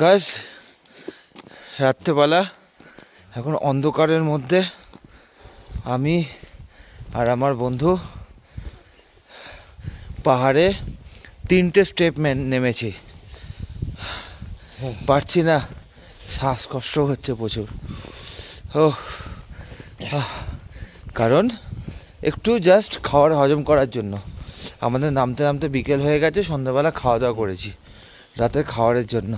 গাছ রাত্রেবেলা এখন অন্ধকারের মধ্যে আমি আর আমার বন্ধু পাহাড়ে তিনটে স্টেপ নেমেছি। পারছি না। শ্বাসকষ্ট হচ্ছে প্রচুর। ও কারণ একটু জাস্ট খাওয়ার হজম করার জন্য। আমাদের নামতে নামতে বিকেল হয়ে গেছে, সন্ধ্যাবেলা খাওয়া দাওয়া করেছি। রাতের খাওয়ারের জন্য।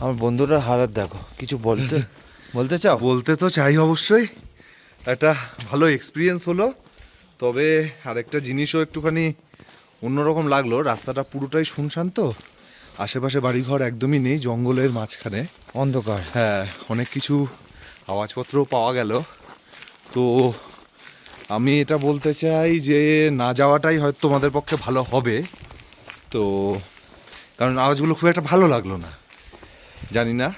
আমার বন্ধুটার হালত দেখো কিছু বলতে? বলতে চাও? বলতে তো চাই অবশ্যই। একটা ভালো এক্সপিরিয়েন্স হলো তবে আরেকটা জিনিসও একটুখানি অন্যরকম লাগল। রাস্তাটা পুরোটাই শুনশান তো আশেপাশে বাড়িঘর একদমই নেই জঙ্গলের মাঝখানে। অন্ধকার। হ্যাঁ অনেক কিছু আওয়াজপত্র পাওয়া গেল। তো আমি এটা বলতে চাই যে না যাওয়াটাই হয়তো তোমাদের পক্ষে ভালো হবে। তো কারণ আওয়াজগুলো খুব একটা ভালো লাগল না। জানি না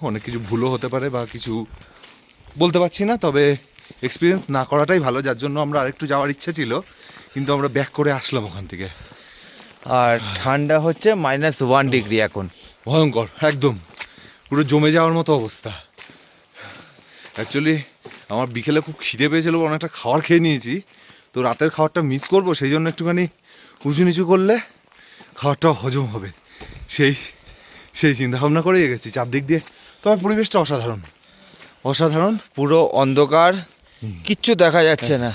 অনেক কিছু ভুলও হতে পারে বা কিছু বলতে পারছি না তবে এক্সপিরিয়েন্স না করাটাই ভালো যার জন্য আমরা আরেকটু যাওয়ার ইচ্ছে ছিল কিন্তু আমরা ব্যাক করে আসলাম ওখান থেকে। আর ঠান্ডা হচ্ছে মাইনাস ওয়ান ডিগ্রি এখন। ভয়ঙ্কর একদম। পুরো জমে যাওয়ার মতো অবস্থা। অ্যাকচুয়ালি আমার বিকেলে খুব খিদে পেয়েছিল অনেকটা খাবার খেয়ে নিয়েছি। তো রাতের খাবারটা মিস করব সেই জন্য একটুখানি উঁচু নিচু করলে খাবারটাও হজম হবে। সেই সেই চিন্তা ভাবনা করেই গেছি চারদিক দিয়ে। তবে পরিবেশটা অসাধারণ। অসাধারণ। পুরো অন্ধকার কিচ্ছু দেখা যাচ্ছে না।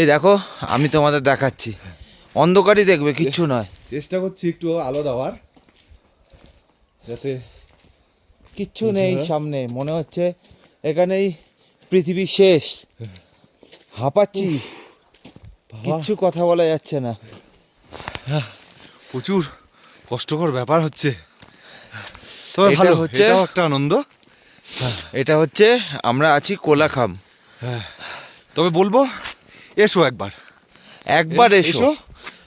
এই দেখো আমি তোমাদের দেখাচ্ছি। অন্ধকারই দেখবে কিচ্ছু নয়। চেষ্টা করছি একটু আলো দেওয়ার যাতে কিচ্ছু নেই সামনে মনে হচ্ছে এখানেই পৃথিবী শেষ। হাঁপাচ্ছি। কিচ্ছু কথা বলা যাচ্ছে না। প্রচুর কষ্টকর ব্যাপার হচ্ছে। তবে ভালো? হচ্ছে- এটাও একটা আনন্দ? এটা হচ্ছে আমরা আছি কোলাখাম। হ্যাঁ। তবে বলব এসো একবার। একবার এসো।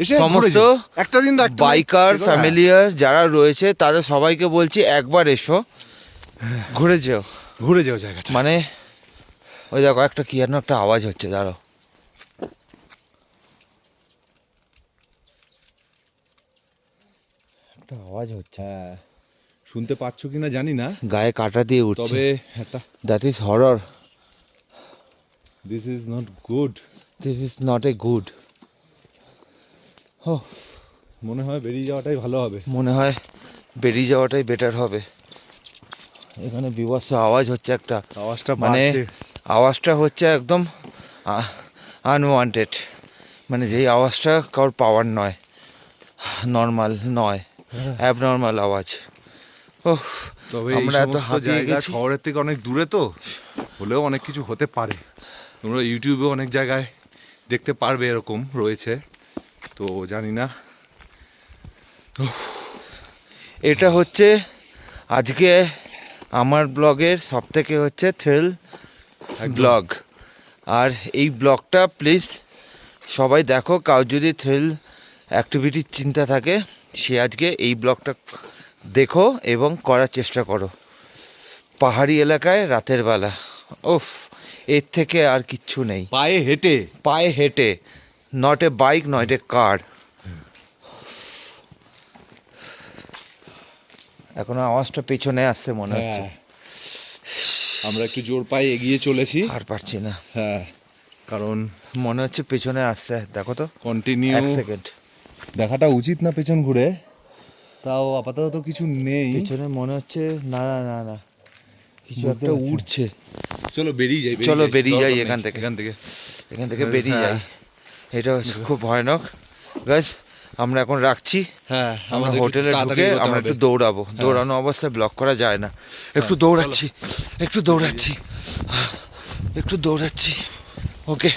সমস্ত একটা দিন বাইকার ফ্যামিলিয়ার যারা রয়েছে তাদের সবাইকে বলছি একবার এসো। ঘুরে যেও। হ্যাঁ, ঘুরে যাও জায়গাটা। মানে ওই দেখো একটা কি যেন একটা আওয়াজ হচ্ছে দাঁড়ো একটা আওয়াজ হচ্ছে হ্যাঁ। শুনতে পাচ্ছ কিনা জানি না। গায়ে কাটা দিয়ে উঠছে। তবে একটা that is horror this is not good this is not a good ও মনে হয় বেরিয়ে যাওয়াটাই ভালো হবে। মনে হয় বেরিয়ে যাওয়াটাই বেটার হবে। এখানে বিভৎস আওয়াজ হচ্ছে একটা। আওয়াজটা মানে আওয়াজটা হচ্ছে একদম আনওয়ান্টেড মানে যেই আওয়াজটা কারোর পাওয়ার নয়। নর্মাল নয়। অ্যাবনর্মাল আওয়াজ। তবে আমরা আমরা এত এত জায়গা শহরের থেকে অনেক দূরে তো হলেও অনেক কিছু হতে পারে। তোমরা ইউটিউবে অনেক জায়গায় দেখতে পারবে এরকম রয়েছে তো জানি না। এটা হচ্ছে আজকে আমার ব্লগের সব থেকে হচ্ছে থ্রিল ব্লগ। আর এই ব্লগটা প্লিজ সবাই দেখো কাউ যদি থ্রিল অ্যাক্টিভিটির চিন্তা থাকে সে আজকে এই ব্লগটা দেখো এবং করার চেষ্টা করো। পাহাড়ি এলাকায় রাতের বেলা। ওফ এর থেকে আর কিচ্ছু নেই। পায়ে হেঁটে? পায়ে হেঁটে। Not a bike not a car এখনও আওয়াজটা পেছনে আসছে মনে হচ্ছে। হ্যাঁ। আমরা একটু জোর পায়ে এগিয়ে চলেছি। আর পারছি না। হ্যাঁ। কারণ মনে হচ্ছে পেছনে আসছে। দেখো তো। কন্টিনিউ সেকেন্ড দেখাটা উচিত না পেছন ঘুরে? তাও আপাতত তো কিছু নেই। পেছনে মনে হচ্ছে না না না না। কিছু একটা। উঠছে চলো বেরিয়ে যাই চলো, বেরিয়ে যাই এখান থেকে। এখান থেকে। এখান থেকে বেরিয়ে যাই। এটা খুব ভয়ানক। গাছ আমরা এখন রাখছি। হ্যাঁ আমরা আমাদের হোটেলে ঢুকে আমরা একটু দৌড়াবো। দৌড়ানো অবস্থায় ব্লক করা যায় না। একটু হ্যাঁ, দৌড়াচ্ছি। একটু দৌড়াচ্ছি। একটু দৌড়াচ্ছি। ওকে।